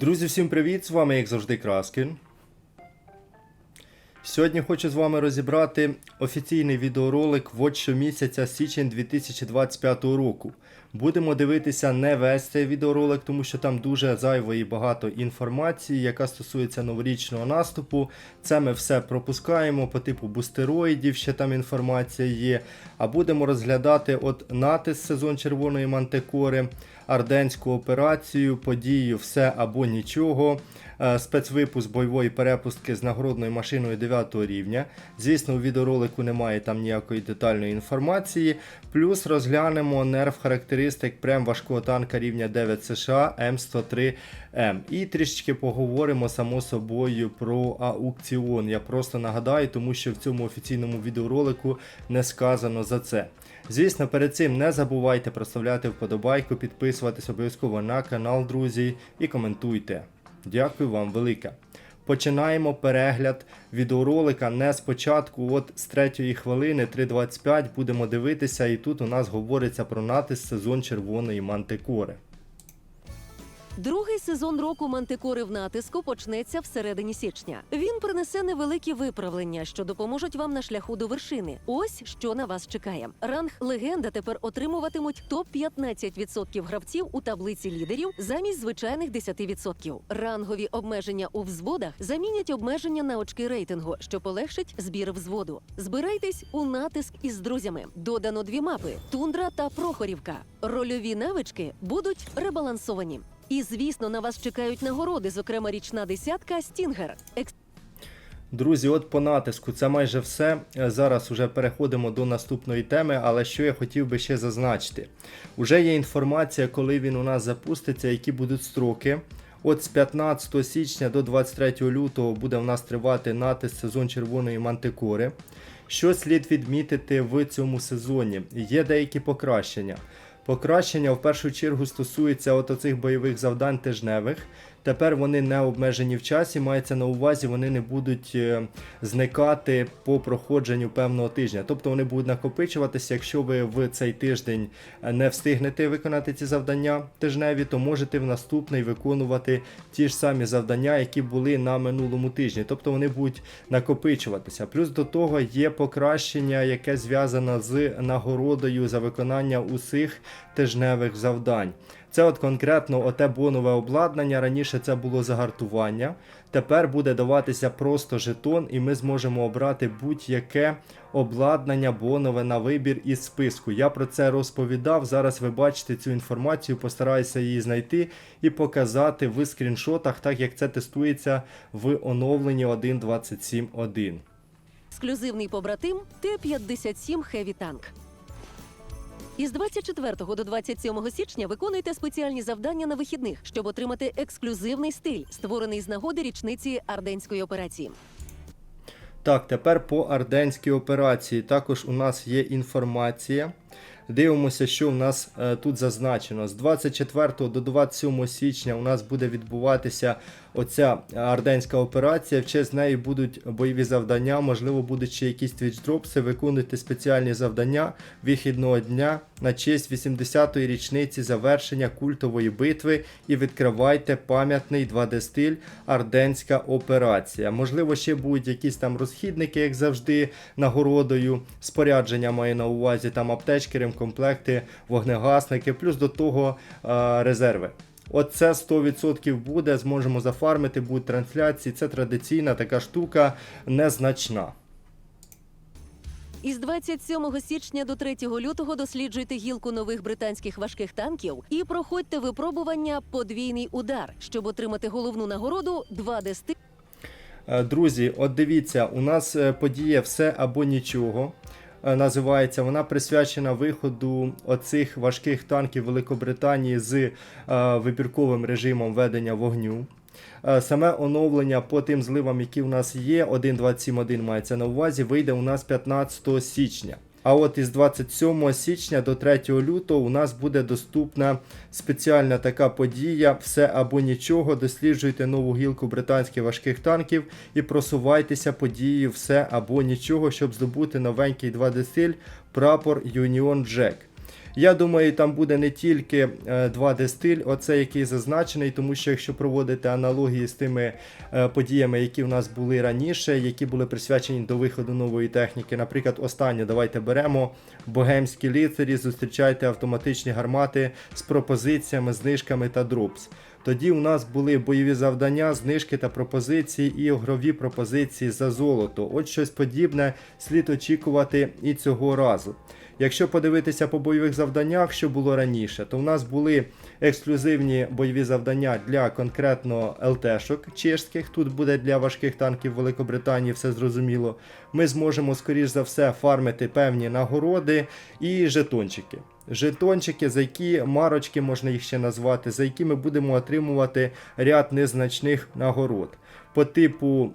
Друзі, всім привіт! З вами, як завжди, Краскін. Сьогодні хочу з вами розібрати офіційний відеоролик вот щомісяця січень 2025 року. Будемо дивитися не весь цей відеоролик, тому що там дуже зайво і багато інформації, яка стосується новорічного наступу. Це ми все пропускаємо по типу бустероїдів, ще там інформація є. А будемо розглядати от натис сезон червоної мантикори, арденську операцію, подію все або нічого. е, Спецвипуск бойової перепустки з нагородною машиною 9 рівня. Звісно, у відеоролику немає там ніякої детальної інформації. Плюс розглянемо нерв характеристик прем важкого танка рівня 9 США М103М. І трішечки поговоримо само собою про аукціон. Я просто нагадаю, тому що в цьому офіційному відеоролику не сказано за це. Звісно, перед цим не забувайте проставляти вподобайку, підписуватись обов'язково на канал, друзі, і коментуйте. Дякую вам велике. Починаємо перегляд відеоролика не спочатку, от з 3 хвилини 3.25 будемо дивитися, і тут у нас говориться про натис сезон червоної мантикори. Другий сезон року мантикори в натиску почнеться всередині січня. Він принесе невеликі виправлення, що допоможуть вам на шляху до вершини. Ось що на вас чекає. Ранг легенда тепер отримуватимуть топ 15% гравців у таблиці лідерів замість звичайних 10%. Рангові обмеження у взводах замінять обмеження на очки рейтингу, що полегшить збір взводу. Збирайтесь у натиск із друзями. Додано дві мапи: тундра та Прохорівка. Рольові навички будуть ребалансовані. І звісно, на вас чекають нагороди, зокрема річна десятка Стінгер. Друзі, от по натиску це майже все. Е, Зараз вже переходимо до наступної теми, але що я хотів би ще зазначити. Уже є інформація, коли він у нас запуститься, які будуть строки. От з 15 січня до 23 лютого буде в нас тривати натиск сезон червоної мантикори. Що слід відмітити в цьому сезоні? Є деякі покращення. Покращення в першу чергу стосується от оцих бойових завдань тижневих. Тепер вони не обмежені в часі, мається на увазі, вони не будуть е, зникати по проходженню певного тижня. Тобто вони будуть накопичуватися. Якщо ви в цей тиждень не встигнете виконати ці завдання тижневі, то можете в наступний виконувати ті ж самі завдання, які були на минулому тижні. Тобто вони будуть накопичуватися. Плюс до того є покращення, яке зв'язане з нагородою за виконання усіх тижневих завдань. Це от конкретно оте бонове обладнання. Раніше це було загартування. Тепер буде даватися просто жетон, і ми зможемо обрати будь-яке обладнання бонове на вибір із списку. Я про це розповідав. Зараз ви бачите цю інформацію, постараюся її знайти і показати в скріншотах, так як це тестується в оновленні 1.27.1. Ексклюзивний побратим Т-57 Heavy Tank. Із 24 до 27 січня виконуйте спеціальні завдання на вихідних, щоб отримати ексклюзивний стиль, створений з нагоди річниці Арденської операції. Так, тепер по арденській операції також у нас є інформація. Дивимося, що в нас е, тут зазначено. З 24 до 27 січня у нас буде відбуватися оця арденська операція. В честь неї будуть бойові завдання, можливо, будуть ще якісь твічдропси. Виконуйте спеціальні завдання вихідного дня на честь 80-ї річниці завершення культової битви і відкривайте пам'ятний 2D-стиль Арденська операція. Можливо, ще будуть якісь там розхідники, як завжди, нагородою. Спорядження маю на увазі, там аптечки, ремкомплекти, вогнегасники, плюс до того е, резерви. Оце 100% буде, зможемо зафармити, будуть трансляції. Це традиційна така штука, незначна. Із 27 січня до 3 лютого досліджуйте гілку нових британських важких танків і проходьте випробування подвійний удар, щоб отримати головну нагороду 2D стиль. Е, Друзі, от дивіться, у нас е, подія все або нічого. Е, Називається вона присвячена виходу оцих важких танків Великобританії з е, вибірковим режимом ведення вогню. Е, Саме оновлення по тим зливам, які в нас є, 1.27.1 мається на увазі, вийде у нас 15 січня. А от із 27 січня до 3 лютого у нас буде доступна спеціальна така подія Все або нічого. Досліджуйте нову гілку британських важких танків і просувайтеся подією Все або нічого, щоб здобути новенький 2D стиль прапор Union Jack. Я думаю, там буде не тільки 2D стиль, оце який зазначений, тому що якщо проводити аналогії з тими е, подіями, які в нас були раніше, які були присвячені до виходу нової техніки. Наприклад, останнє давайте беремо богемські лицарі, зустрічайте автоматичні гармати з пропозиціями, знижками та дропс. Тоді у нас були бойові завдання, знижки та пропозиції і ігрові пропозиції за золото. От щось подібне слід очікувати і цього разу. Якщо подивитися по бойових завданнях, що було раніше, то в нас були ексклюзивні бойові завдання для конкретно ЛТшок чешських. Тут буде для важких танків Великобританії, все зрозуміло. Ми зможемо, скоріш за все, фармити певні нагороди і жетончики. Жетончики, за які марочки можна їх ще назвати, за які ми будемо отримувати ряд незначних нагород. По типу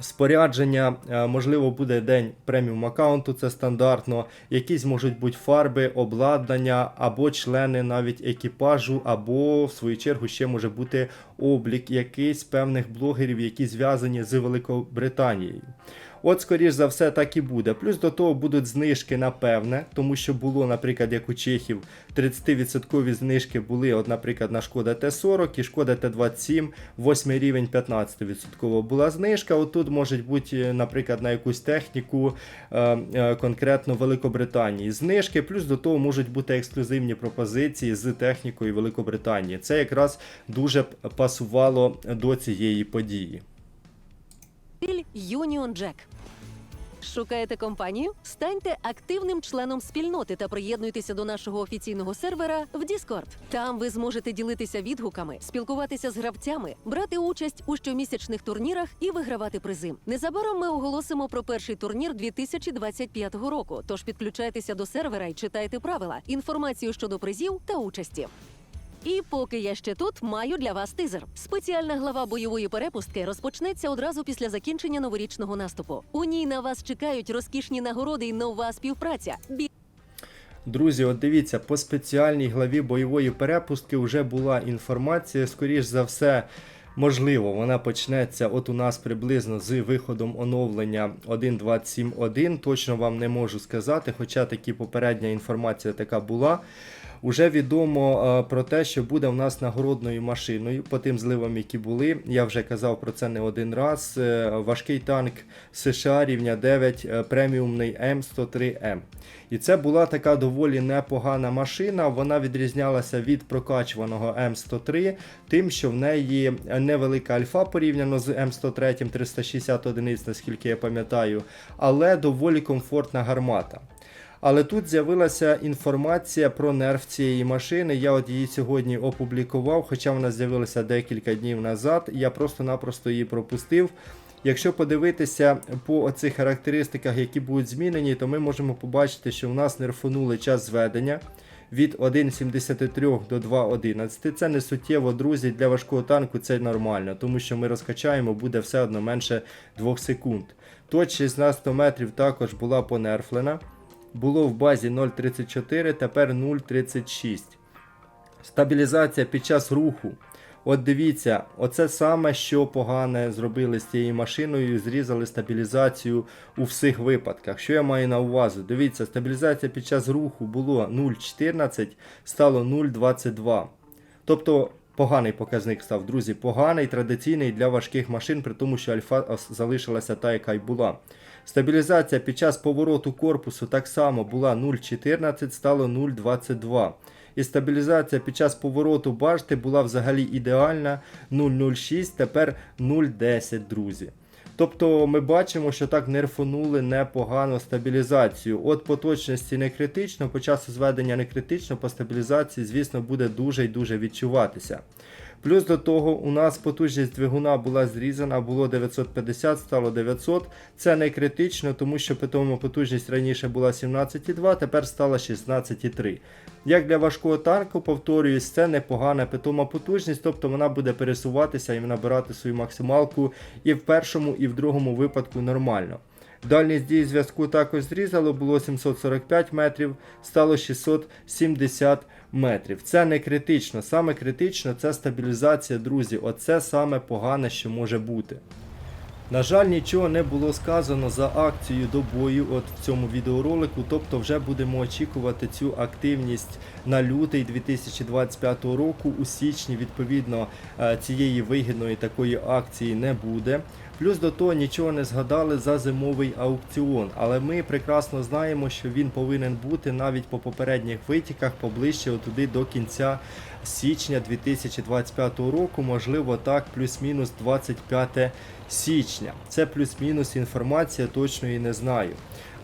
Спорядження, е, можливо, буде день преміум аккаунту, це стандартно. Якісь можуть бути фарби, обладнання або члени навіть екіпажу, або в свою чергу ще може бути облік якийсь певних блогерів, які зв'язані з Великобританією. От, скоріш за все, так і буде. Плюс до того будуть знижки, напевне, тому що було, наприклад, як у Чехів, 30% знижки були, от, наприклад, на шкода Т40 і шкода Т27, 8 рівень 15% була знижка. От тут може бути, наприклад, на якусь техніку е, е, конкретно Великобританії. Знижки, плюс до того можуть бути ексклюзивні пропозиції з технікою Великобританії. Це якраз дуже пасувало до цієї події. Union Jack. Шукаєте компанію? Станьте активним членом спільноти та приєднуйтеся до нашого офіційного сервера в Discord. Там ви зможете ділитися відгуками, спілкуватися з гравцями, брати участь у щомісячних турнірах і вигравати призи. Незабаром ми оголосимо про перший турнір 2025 року. Тож підключайтеся до сервера і читайте правила, інформацію щодо призів та участі. І поки я ще тут, маю для вас тизер. Спеціальна глава бойової перепустки розпочнеться одразу після закінчення новорічного наступу. У ній на вас чекають розкішні нагороди і нова співпраця. Бі- Друзі, от дивіться, по спеціальній главі бойової перепустки вже була інформація. Скоріш за все, можливо, вона почнеться от у нас приблизно з виходом оновлення 1.27.1. Точно вам не можу сказати, хоча такі попередня інформація така була. Уже відомо е, про те, що буде в нас нагородною машиною по тим зливам, які були. Я вже казав про це не один раз. Е, Важкий танк США рівня 9, е, преміумний М103М. І це була така доволі непогана машина. Вона відрізнялася від прокачуваного М103, тим, що в неї невелика альфа порівняно з М103 360 одиниць, наскільки я пам'ятаю, але доволі комфортна гармата. Але тут з'явилася інформація про нерв цієї машини. Я от її сьогодні опублікував, хоча вона з'явилася декілька днів назад. Я просто-напросто її пропустив. Якщо подивитися по оцих характеристиках, які будуть змінені, то ми можемо побачити, що в нас нерфонули час зведення від 1.73 до 2.11. Це не суттєво, друзі, для важкого танку це нормально, тому що ми розкачаємо, буде все одно менше 2 секунд. Точність на 100 метрів також була понерфлена. Було в базі 0.34, тепер 0.36. Стабілізація під час руху. От дивіться, оце саме, що погане зробили з цією машиною, зрізали стабілізацію у всіх випадках. Що я маю на увазі? Дивіться, стабілізація під час руху було 0,14, стало 0,22. Тобто поганий показник став, друзі, поганий, традиційний для важких машин, при тому, що альфа залишилася та, яка й була. Стабілізація під час повороту корпусу так само була 0,14, стало 0,22. І стабілізація під час повороту башти була взагалі ідеальна 0,06, тепер 0,10, друзі. Тобто ми бачимо, що так нерфонули непогано стабілізацію. От по точності не критично, по часу зведення не критично, по стабілізації, звісно, буде дуже і дуже відчуватися. Плюс до того, у нас потужність двигуна була зрізана, було 950, стало 900. Це не критично, тому що питома потужність раніше була 17,2, тепер стала 16,3. Як для важкого танку, повторююсь, це непогана питома потужність, тобто вона буде пересуватися і набирати свою максималку і в першому, і в другому випадку нормально. Дальність дії зв'язку також зрізало, було 745 метрів, стало 670 метрів. Це не критично. Саме критично це стабілізація, друзі. Оце саме погане, що може бути. На жаль, нічого не було сказано за акцію до бою от в цьому відеоролику, тобто вже будемо очікувати цю активність на лютий 2025 року. У січні, відповідно, е, цієї вигідної такої акції не буде. Плюс до того нічого не згадали за зимовий аукціон, але ми прекрасно знаємо, що він повинен бути навіть по попередніх витіках поближче отуди до кінця січня 2025 року, можливо, так, плюс-мінус 25 січня. Це плюс-мінус інформація, точно і не знаю.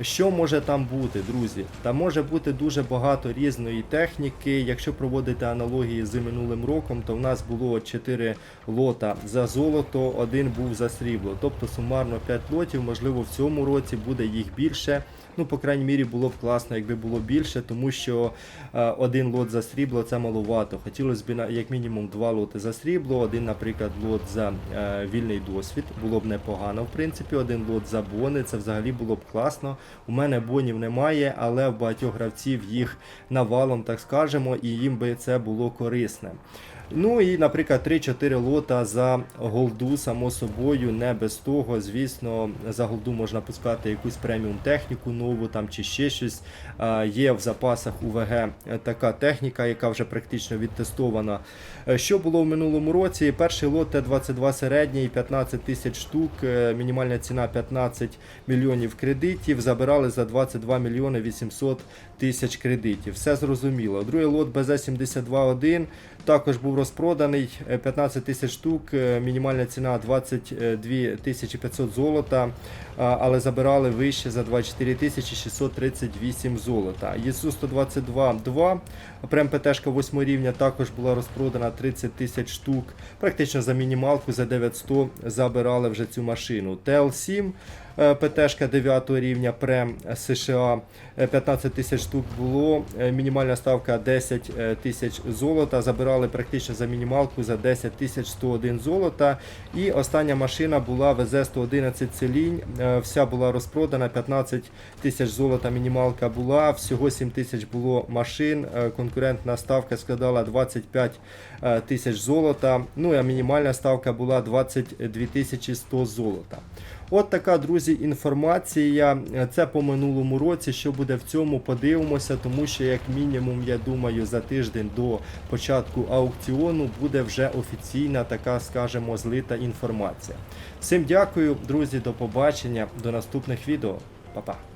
Що може там бути, друзі? Там може бути дуже багато різної техніки. Якщо проводити аналогії з минулим роком, то в нас було 4 лота за золото, один був за срібло. Тобто сумарно 5 лотів, можливо, в цьому році буде їх більше. Ну, по крайній мірі, було б класно, якби було більше, тому що е, один лот за срібло це маловато. Хотілося б як мінімум два лоти за срібло, один, наприклад, лот за е, вільний досвід. Було б непогано, в принципі, один лот за бони. Це взагалі було б класно. У мене бонів немає, але в багатьох гравців їх навалом, так скажемо, і їм би це було корисне. Ну і, наприклад, 3-4 лота за голду, само собою, не без того. Звісно, за голду можна пускати якусь преміум техніку нову там чи ще щось. Є в запасах УВГ така техніка, яка вже практично відтестована. Е, Що було в минулому році? Перший лот Т-22 середній, 15 тисяч штук, е, мінімальна ціна 15 мільйонів кредитів. Забирали за 22 мільйони 800 тисяч кредитів. Все зрозуміло. Другий лот БЗ-72-1 також був розпроданий е, 15 тисяч штук, е, мінімальна ціна 22 тисячі 500 золота, але забирали вище за 24 тисячі 638 золота. ЄСУ 122-2, прем ПТшка 8 рівня також була розпродана 30 тисяч штук, практично за мінімалку за 900 забирали вже цю машину. ТЛ-7 е, ПТшка 9 рівня Прем США е, 15 тисяч штук було. е, Мінімальна ставка 10 е, тисяч золота. Забирали практично за мінімалку за 10 тисяч 101 золота. І остання машина була ВЗ 111 Целінь. е, Вся була розпродана. 15 тисяч золота мінімалка була. Всього 7 тисяч було машин. е, Конкурентна ставка складала 25 е, тисяч золота. Ну а мінімальна ставка була 22 тисячі 100 золота. От така, друзі, інформація. Це по минулому році. Що буде в цьому, подивимося, тому що, як мінімум, я думаю, за тиждень до початку аукціону буде вже офіційна така, скажімо, злита інформація. Всім дякую, друзі, до побачення, до наступних відео. Па-па.